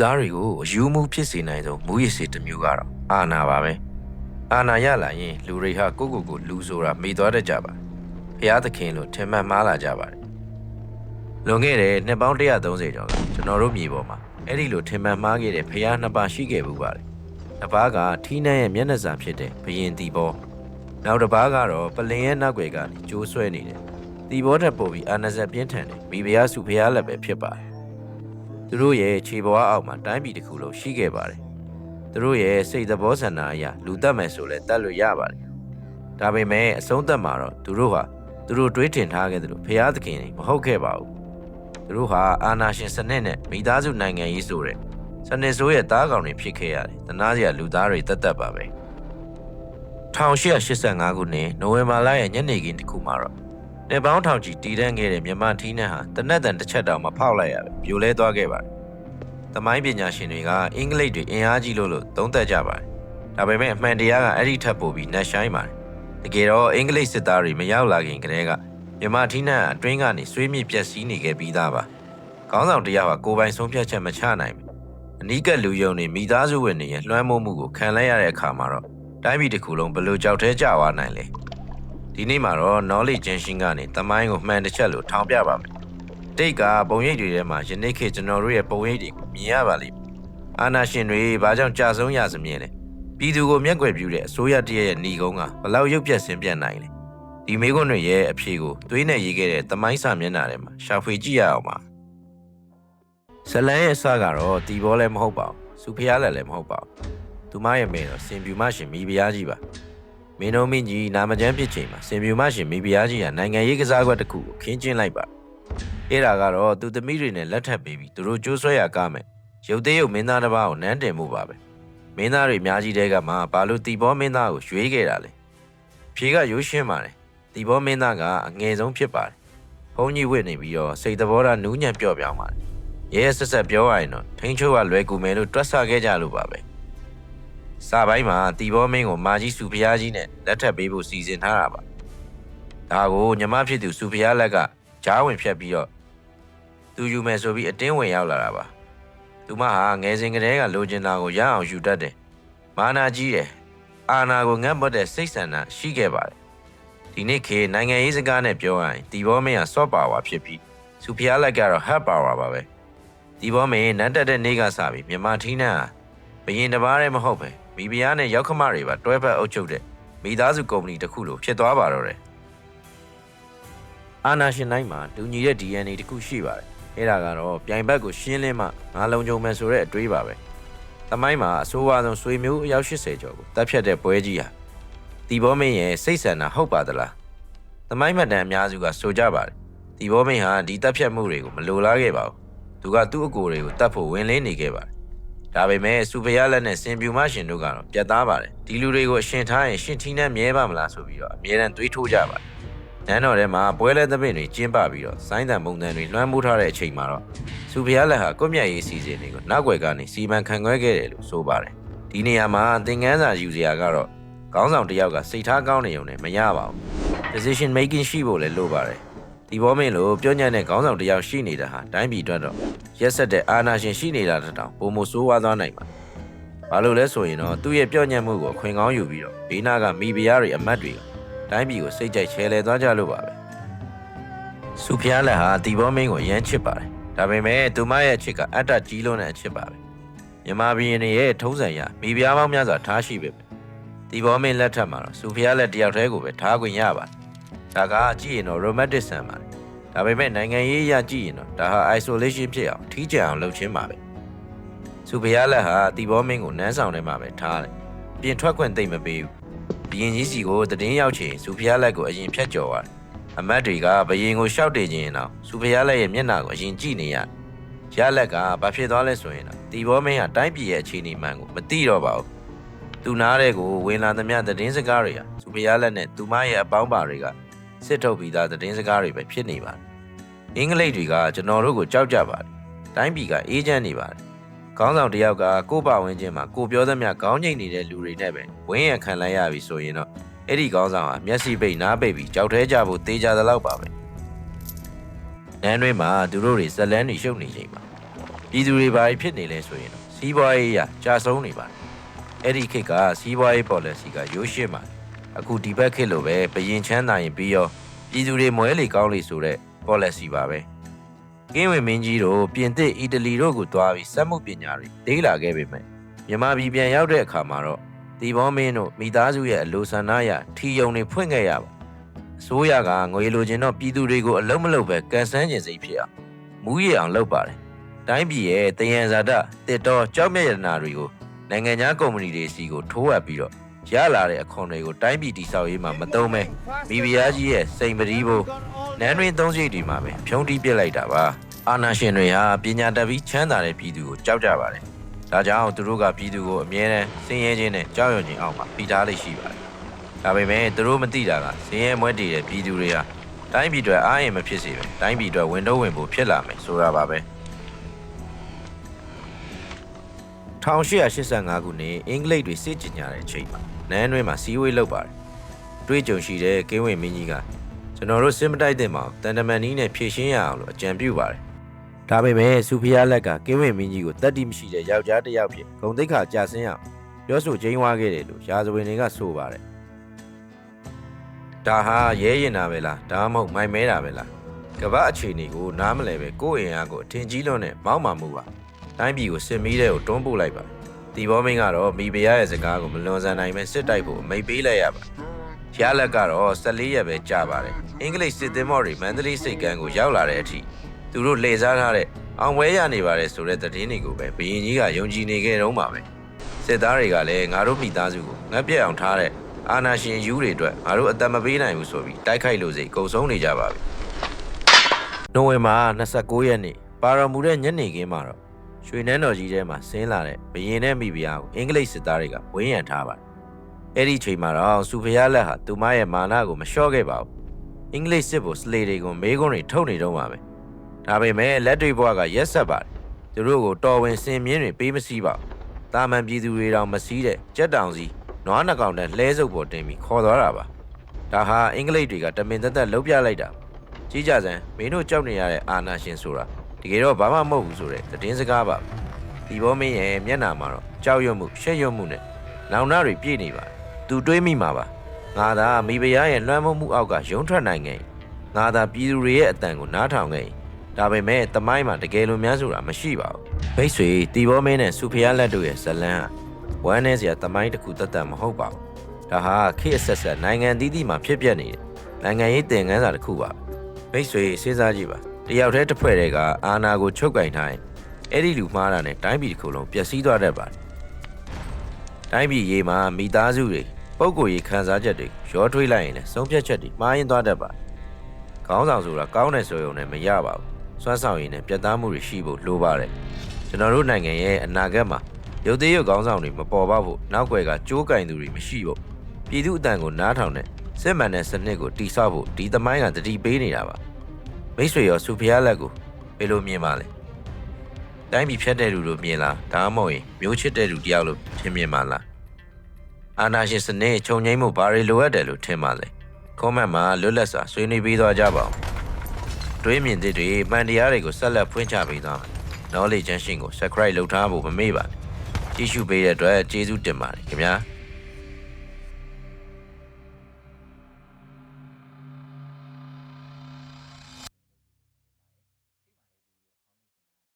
သားတွေကိုအယူမှုဖြစ်စေနိုင်သောမူရစ်စေတစ်မျိုးကတော့အာနာပါပဲအာနာရလာရင်လူတွေဟာကိုယ့်ကိုယ်ကိုလူဆိုတာမေ့သွားတတ်ကြပါဖျားသခင်လို့ထင်မှတ်မှားလာကြပါတယ်လွန်ခဲ့တဲ့နှစ်ပေါင်း130ကျော်ကကျွန်တော်တို့မြေပေါ်မှာအဲ့ဒီလိုထင်မှတ်မှားခဲ့တဲ့ဖျားနှစ်ပါးရှိခဲ့ဘူးပါတယ်တစ်ပါးကထီးနှန်းရဲ့မျက်နှာစာဖြစ်တဲ့ဘယင်တီဘောနောက်တစ်ပါးကတော့ပလင်ရဲ့နောက်ွယ်ကနေကျိုးဆွဲနေတယ်တီဘောတက်ပေါ်ပြီးအာနာဇက်ပြင်းထန်တယ်မိဖုရားစုဖျားလက်ပဲဖြစ်ပါတယ် သူတို့ရဲ့ခြေပွားအောက်မှာတိုင်းပြည်တစ်ခုလုံးရှိခဲ့ပါတယ်။သူတို့ရဲ့စိတ်သဘောဆန္ဒအရလူတက်မယ်ဆိုလဲတက်လို့ရပါတယ်။ဒါပေမဲ့အဆုံးသက်မှာတော့သူတို့ဟာသူတို့တွေးထင်ထားခဲ့တယ်လို့ဖျားသခင်တွေမဟုတ်ခဲ့ပါဘူး။သူတို့ဟာအာနာရှင်စနစ်နဲ့မိသားစုနိုင်ငံရေးဆိုတဲ့စနစ်ဆိုးရဲ့တားကောင်တွေဖြစ်ခဲ့ရတယ်။တနာစရာလူသားတွေတက်တက်ပါပဲ။1885ခုနှစ်နိုဝင်ဘာလရဲ့ညနေခင်းတစ်ခုမှာတော့ နေပေါင်းထောင်ချီတည်တံ့ခဲ့တဲ့မြန်မာထီးနှံဟာတနက်တန်တစ်ချက်တောင်မဖောက်လိုက်ရပဲပြိုလဲသွားခဲ့ပါတယ်။သမိုင်းပညာရှင်တွေကအင်္ဂလိပ်တွေအင်အားကြီးလို့လို့သုံးသပ်ကြပါတယ်။ဒါပေမဲ့အမှန်တရားကအဲ့ဒီထက်ပိုပြီးနှက်ဆိုင်ပါတယ်။တကယ်တော့အင်္ဂလိပ်စစ်သားတွေမရောက်လာခင်ကတည်းကမြန်မာထီးနှံအတွင်းကနေဆွေးမြေ့ပျက်စီးနေခဲ့ပြီးသားပါ။ခေါင်းဆောင်တရားဟာကိုယ်ပိုင်ဆုံးဖြတ်ချက်မချနိုင်ဘူး။အနီးကပ်လူယုံတွေမိသားစုဝင်တွေရဲ့လွှမ်းမိုးမှုကိုခံလိုက်ရတဲ့အခါမှာတော့တိုင်းပြည်တစ်ခုလုံးဘယ်လိုကြောက်သေးကြွားနိုင်လဲ။ ဒီနေ့မှာတော့ knowledge generation ကနေတမိုင်းကိုမှန်တစ်ချက်လို့ထောင်ပြပါမယ်။တိတ်ကပုံရိပ်တွေထဲမှာယနေ့ခေတ်ကျွန်တော်တို့ရဲ့ပုံရိပ်တွေကိုမြင်ရပါလိမ့်မယ်။အာနာရှင်တွေဘာကြောင့်ကြာဆုံးရစမြင်လဲ။ပြည်သူကိုမျက်ကွယ်ပြုတဲ့အစိုးရတရက်ရဲ့ဏီကုန်းကဘလောက်ရုပ်ပြက်ဆင်းပြတ်နိုင်လဲ။ဒီမေခွန်းတွေရဲ့အဖြေကိုသွေးနဲ့ရေးခဲ့တဲ့တမိုင်းစာမျက်နှာထဲမှာရှာဖွေကြည့်ရအောင်ပါ။ဇလန်းရဲ့အစကတော့တီဘောလည်းမဟုတ်ပါဘူး။စူဖျားလည်းလည်းမဟုတ်ပါဘူး။သူမရဲ့မေတော့စင်ပြူမရှင်မိဖုရားကြီးပါ။ မင်းတို့မင်းကြီးနာမကျန်းဖြစ်ချိန်မှာစင်ပြူမရှင်မိဖုရားကြီးကနိုင်ငံရေးကစားကွက်တစ်ခုကိုခင်းကျင်းလိုက်ပါအဲ့ဒါကတော့သူသမီးတွေနဲ့လက်ထပ်ပေးပြီးသူတို့ကြိုးဆွဲရကားမယ်ရုပ်သေးရုပ်မင်းသားတစ်ပါးကိုနန်းတင်မှုပါပဲမင်းသားတွေအများကြီးတဲကမှဘာလို့တီဘောမင်းသားကိုရွေးခဲ့တာလဲဖြေကရိုးရှင်းပါတယ်တီဘောမင်းသားကအငယ်ဆုံးဖြစ်ပါတယ်ဘုန်းကြီးဝစ်နေပြီးတော့စိတ်သဘောထားနူးညံ့ပြော့ပြောင်းပါတယ်ရဲရဲဆက်ဆက်ပြောရရင်တော့ထိန်းချိုးကလွယ်ကူမယ်လို့တွက်ဆခဲ့ကြလို့ပါပဲ စာပိုင်းမှာတီဘောမင်းကိုမာကြီးစုဖျားကြီးနဲ့လက်ထပ်ပေးဖို့စီစဉ်ထားတာပါဒါကိုညီမဖြစ်သူစုဖျားလက်ကဂျားဝင်ဖြတ်ပြီးတော့သူယူမယ်ဆိုပြီးအတင်းဝင်ရောက်လာတာပါသူမဟာငယ်စဉ်ကတည်းကလိုချင်တာကိုရအောင်ယူတတ်တယ်မာနာကြီးတယ်အာနာကိုငတ်ပတ်တဲ့စိတ်ဆန္ဒရှိခဲ့ပါတယ်ဒီနေ့ခေတ်နိုင်ငံရေးစကားနဲ့ပြောရရင်တီဘောမင်းက soft power ဖြစ်ပြီးစုဖျားလက်ကတော့ hard power ပါပဲတီဘောမင်းနန်းတက်တဲ့နေ့ကစပြီးမြန်မာထီးနှံဟာဘရင်တစ်ပါးတည်းမဟုတ်ပဲ မိဖုရားနဲ့ရောက်ခမတွေပါတွဲဖက်အုပ်ချုပ်တဲ့မိသားစုကုမ္ပဏီတစ်ခုလိုဖြစ်သွားပါတော့တယ်အာနာရှင်တိုင်းမှာတူညီတဲ့ DNA တစ်ခုရှိပါတယ်အဲ့ဒါကတော့ပြိုင်ဘက်ကိုရှင်းလင်းမှငါလုံခြုံမယ်ဆိုတဲ့အတွေးပါပဲသမိုင်းမှာအဆိုးဝါးဆုံးဆွေမျိုးအယောက်80ကျော်ကိုတပ်ဖြတ်တဲ့ပွဲကြီးဟာတီဘောမင်းရဲ့စိတ်ဆန္ဒဟုတ်ပါသလားသမိုင်းမှတ်တမ်းအများစုကဆိုကြပါတယ်တီဘောမင်းဟာဒီတပ်ဖြတ်မှုတွေကိုမလိုလားခဲ့ပါဘူးသူကသူ့အကိုတွေကိုတတ်ဖို့ဝင်လင်းနေခဲ့ပါတယ် ဒါပေမဲ့စူဖယားလက်နဲ့စင်ပြူမရှင်တို့ကတော့ပြတ်သားပါတယ်ဒီလူတွေကိုအရှင်ထားရင်ရှင်ထီနဲ့မြဲပါမလားဆိုပြီးတော့အမြဲတမ်းတွေးထိုးကြပါတယ်နန်းတော်ထဲမှာပွဲလဲသပင်တွေကျင်းပပြီးတော့စိုင်းတံပုံတန်တွေလွှမ်းမိုးထားတဲ့အချိန်မှာတော့စူဖယားလက်ဟာကွမျက်ရေးစီစဉ်တွေကိုနောက်ွယ်ကနေစီမံခန့်ခွဲခဲ့တယ်လို့ဆိုပါတယ်ဒီနေရာမှာသင်ခန်းစာယူစရာကတော့ခေါင်းဆောင်တစ်ယောက်ကစိတ်ထားကောင်းနေုံနဲ့မရပါဘူး decision making ရှိဖို့လည်းလိုပါတယ် ဒီဘောမင်းလိုပြောညံ့တဲ့ခေါင်းဆောင်တစ်ယောက်ရှိနေတာဟာတိုင်းပြည်အတွက်တော့ရက်ဆက်တဲ့အာဏာရှင်ရှိနေတာတစ်တောင်ပုံမဆိုးဝါးသွားနိုင်ပါဘာလို့လဲဆိုရင်တော့သူ့ရဲ့ပြော့ညံ့မှုကိုအခွင့်ကောင်းယူပြီးတော့ဘေးနာကမိဖုရားတွေအမတ်တွေကတိုင်းပြည်ကိုစိတ်ကြိုက်ချဲလဲသွားကြလို့ပါပဲစူဖျားလက်ဟာတီဘောမင်းကိုရမ်းချစ်ပါတယ်ဒါပေမဲ့သူမရဲ့အချစ်ကအတ္တကြီးလွန်းတဲ့အချစ်ပါပဲမြန်မာပြည်ရင်တွေရဲ့ထုံးစံရမိဖုရားပေါင်းများစွာထားရှိပဲပဲတီဘောမင်းလက်ထက်မှာတော့စူဖျားလက်တယောက်တည်းကိုပဲထားခွင့်ရပါတယ် ဒါကကြည့်ရင်တော့ romantic ဆန်ပါတယ်ဒါပေမဲ့နိုင်ငံရေးအရကြည့်ရင်တော့ဒါဟာ isolation ဖြစ်အောင်ထီးကျန်အောင်လုပ်ခြင်းပါပဲသူဖျားလက်ဟာတီဘောမင်းကိုနန်းဆောင်ထဲမှာပဲထားတယ်။ပြင်ထွက်ခွင့်သိမ့်မပေးဘူး။ဘရင်ကြီးစီကိုတည်င်းရောက်ချင်သူဖျားလက်ကိုအရင်ဖြတ်ကျော်သွားတယ်။အမတ်တွေကဘရင်ကိုရှောက်တည်ခြင်းအောင်သူဖျားလက်ရဲ့မျက်နှာကိုအရင်ကြည့်နေရတယ်။ရလက်ကဘာဖြစ်သွားလဲဆိုရင်တော့တီဘောမင်းကတိုင်းပြည်ရဲ့အခြေအနေမှန်ကိုမသိတော့ပါဘူး။သူနားတဲ့ကိုဝင်လာသမျှတည်င်းစကားတွေဟာသူဖျားလက်နဲ့သူမရဲ့အပေါင်းပါတွေက စစ်ထုတ်ပြီးသားတည်င်းစကားတွေပဲဖြစ်နေပါတယ်။အင်္ဂလိပ်တွေကကျွန်တော်တို့ကိုကြောက်ကြပါတယ်။တိုင်းပြည်ကအေးချမ်းနေပါတယ်ခေါင်းဆောင်တစ်ယောက်ကကိုယ့်ပါဝင်ခြင်းမှာကိုပြောသမျှခေါင်းငိတ်နေတဲ့လူတွေနဲ့ပဲဝင်းရံခံလိုက်ရပြီဆိုရင်တော့အဲ့ဒီခေါင်းဆောင်ဟာမျက်စိပိတ်နားပိတ်ပြီးကြောက်သေးကြဖို့တေးကြသလောက်ပါပဲ။နန်းတွင်းမှာသူတို့တွေဇက်လန်းတွေရှုပ်နေချိန်မှာပြည်သူတွေဘာဖြစ်နေလဲဆိုရင်တော့စီးပွားရေးအရကြာဆုံးနေပါတယ်အဲ့ဒီခေတ်ကစီးပွားရေး policy ကရိုးရှင်းပါတယ် အခုဒီဘက်ခေတ်လိုပဲဘယင်ချမ်းသာရင်ပြီးရောပြည်သူတွေမွဲလေကောင်းလေဆိုတဲ့ policy ပါပဲကင်းဝင်မင်းကြီးတို့ပြင်သစ်အီတလီတို့ကိုတွားပြီးစက်မှုပညာတွေဒေးလာခဲ့ပေမဲ့မြန်မာပြည်ပြန်ရောက်တဲ့အခါမှာတော့ဒီဘောမင်းတို့မိသားစုရဲ့အလိုဆန္ဒအရထီယုံတွေဖွင့်ခဲ့ရပါအစိုးရကငွေလိုချင်တော့ပြည်သူတွေကိုအလုံးမလုံးပဲကန်ဆန်းကျင်စိတ်ဖြစ်အောင်မူးရအောင်လုပ်ပါတယ်တိုင်းပြည်ရဲ့တယံဇာတတစ်တော်ကြောက်မြတ်ရတနာတွေကိုနိုင်ငံခြားကုမ္ပဏီတွေစီကိုထိုးအပ်ပြီးတော့ ရလာတဲ့အခွန်တွေကိုတိုင်းပြည်တည်ဆောက်ရေးမှာမတုံးမဲမိဖုရားကြီးရဲ့စိန်ပတိဘိုးနန်းတွင်သုံးစိတ်တွေမှာပဲဖြုံးတီးပစ်လိုက်တာပါအာနာရှင်တွေဟာပညာတတ်ပြီးချမ်းသာတဲ့ပြည်သူကိုကြောက်ကြပါတယ်ဒါကြောင့်သူတို့ကပြည်သူကိုအမြဲတမ်းစင်ရဲခြင်းနဲ့ကြောက်ရွံ့ခြင်းအောက်မှာပြီးထားလိမ့်ရှိပါတယ်ဒါပေမဲ့သူတို့မသိတာကစင်ရဲမွဲတည်တဲ့ပြည်သူတွေဟာတိုင်းပြည်အတွက်အားရင်မဖြစ်စေပဲတိုင်းပြည်အတွက်ဝင်တော့ဝင်ဖို့ဖြစ်လာမယ်ဆိုတာပါပဲ1885ခုနှစ်အင်္ဂလိပ်တွေစစ်ကြင်ကြတဲ့အချိန်မှာ နန်းတွင်းမှာစီးဝေးလုပ်ပါတယ်။တွေးကြုံရှိတဲ့ကင်းဝင်မင်းကြီးကကျွန်တော်တို့စစ်မတိုက်တဲ့မှာတန်တမန်နီးနဲ့ဖြည့်ရှင်းရအောင်လို့အကြံပြုပါတယ်။ဒါပေမဲ့စူဖီယာလက်ကကင်းဝင်မင်းကြီးကိုတတ်တိမရှိတဲ့ယောက်ျားတစ်ယောက်ဖြစ်ဂုံတိတ်ခါကြာဆင်းအောင်ပြောဆိုကျင်းဝါခဲ့တယ်လို့ရာဇဝင်တွေကဆိုပါတယ်။ဒါဟာရဲရင်တာပဲလားဒါမှမဟုတ်မိုင်မဲတာပဲလားကမ္ဘာအခြေအနေကိုနားမလဲပဲကိုယ့်အင်အားကိုအထင်ကြီးလွန်းနဲ့မောက်မာမှုပါတိုင်းပြည်ကိုစစ်မီးတဲ့ကိုတွန်းပို့လိုက်ပါ တီဘောမင်းကတော့မိဖုရားရဲ့စကားကိုမလွန်ဆန်နိုင်ပဲစစ်တိုက်ဖို့အမိတ်ပေးလိုက်ရပါရလက်ကတော့14ရက်ပဲကြာပါတယ်အင်္ဂလိပ်စစ်သင်္ဘောတွေမန္တလေးစိတ်ကမ်းကိုရောက်လာတဲ့အထိသူတို့လှည့်စားထားတဲ့အောင်ပွဲရနေပါတယ်ဆိုတဲ့သတင်းတွေကိုပဲဘရင်ကြီးကယုံကြည်နေခဲ့တော့မှာပဲစစ်သားတွေကလည်းငါတို့မိသားစုကိုငတ်ပြက်အောင်ထားတဲ့အာနာရှင်ယူတွေအတွက်ငါတို့အသက်မပေးနိုင်ဘူးဆိုပြီးတိုက်ခိုက်လို့စိတ်ကုံဆုံးနေကြပါပြီနိုဝင်ဘာ29ရက်နေ့ပါရမူတဲ့ညနေခင်းမှာတော့ ရွှေနန်းတော်ကြီးထဲမှာဆင်းလာတဲ့ဘရင်နဲ့မိဖုရားကိုအင်္ဂလိပ်စစ်သားတွေကဝန်းရံထားပါတယ်။အဲ့ဒီချိန်မှာတော့စူဖုရားလက်ဟာသူမရဲ့မာနကိုမလျှော့ခဲ့ပါဘူး။အင်္ဂလိပ်စစ်ဗိုလ်စလေတွေကိုမေးခွန်းတွေထုတ်နေတော့မှာပဲ။ဒါပေမဲ့လက်တွေဘွားကရက်ဆက်ပါတယ်။သူတို့ကိုတော်ဝင်စင်မြင့်တွေပေးမစည်းပါဘူး။တာမန်ပြည်သူတွေတောင်မစည်းတဲ့ကြက်တောင်စီနွားနှကောင်နဲ့လှဲစုပ်ပေါ်တင်ပြီးခေါ်သွားတာပါ။ဒါဟာအင်္ဂလိပ်တွေကတမင်သက်သက်လှုပ်ပြလိုက်တာ။ကြီးကြစမ်းမင်းတို့ကြောက်နေရတဲ့အာနာရှင်ဆိုတာ တကယ်တော့ဘာမှမဟုတ်ဘူးဆိုတဲ့သတင်းစကားပါဒီဘောမင်းရဲ့မျက်နှာမှာတော့ကြောက်ရွံ့မှုရှက်ရွံ့မှုနဲ့လောင်နာတွေပြည့်နေပါတယ်သူတွေးမိမှာပါငါသာမိဖုရားရဲ့လွှမ်းမိုးမှုအောက်ကရုံးထွက်နိုင်ငယ်ငါသာပြည်သူတွေရဲ့အတန်ကိုနားထောင်ငယ်ဒါပေမဲ့တမိုင်းမှာတကယ်လို့များဆိုတာမရှိပါဘူးမိတ်ဆွေတီဘောမင်းနဲ့စူဖီယာလက်တို့ရဲ့ဇလန်းဟာဝမ်းနဲ့စရာတမိုင်းတစ်ခုတတ်တတ်မဟုတ်ပါဘူးဒါဟာခေတ်အဆက်ဆက်နိုင်ငံသီးသီးမှာဖြစ်ပျက်နေတဲ့နိုင်ငံရေးသင်ခန်းစာတစ်ခုပါမိတ်ဆွေစဉ်းစားကြည့်ပါ တယောက်တည်းတစ်ဖွဲ့တည်းကအာနာကိုချုပ်ကင်ထားရင်အဲ့ဒီလူမှားတာနဲ့တိုင်းပြည်တစ်ခုလုံးပျက်စီးသွားတတ်ပါတယ်။တိုင်းပြည်ရေးမှာမိသားစုတွေပုံကိုယ်ရေးခံစားချက်တွေရောထွေးလိုက်ရင်လည်းဆုံးဖြတ်ချက်တွေမှားရင်သွားတတ်ပါတယ်။ခေါင်းဆောင်ဆိုတာကောင်းတယ်ဆိုရုံနဲ့မရပါဘူး။စွမ်းဆောင်ရည်နဲ့ပြတ်သားမှုတွေရှိဖို့လိုပါတယ်။ကျွန်တော်တို့နိုင်ငံရဲ့အနာဂတ်မှာရုပ်သေးရုပ်ခေါင်းဆောင်တွေမပေါ်ပေါက်ဖို့နောက်ွယ်ကကြိုးကင်သူတွေမရှိဖို့ပြည်သူအတန်ကိုနားထောင်တဲ့စစ်မှန်တဲ့စနစ်ကိုတိဆောက်ဖို့ဒီသမိုင်းကတတိပေးနေတာပါ။ မိတ်ဆွေရောစူဖီယာလက်ကိုဘယ်လိုမြင်ပါလဲတိုင်းပြည်ဖြတ်တဲ့လူလို့မြင်လားဒါမှမဟုတ်ရင်မျိုးချစ်တဲ့လူတယောက်လို့ထင်မြင်ပါလားအာနာရှင်စနစ်ခြုံငိမ့်မှုဘာတွေလိုအပ်တယ်လို့ထင်ပါလဲကွန်မန့်မှာလွတ်လပ်စွာဆွေးနွေးပေးသွားကြပါဦးတွေးမြင်တဲ့တွေမှန်တရားတွေကိုဆက်လက်ဖွင့်ချပေးသွားမယ် knowledge ချင်းကို subscribe လုပ်ထားဖို့မမေ့ပါနဲ့ကြည့်ရှုပေးတဲ့အတွက်ကျေးဇူးတင်ပါတယ်ခင်ဗျာ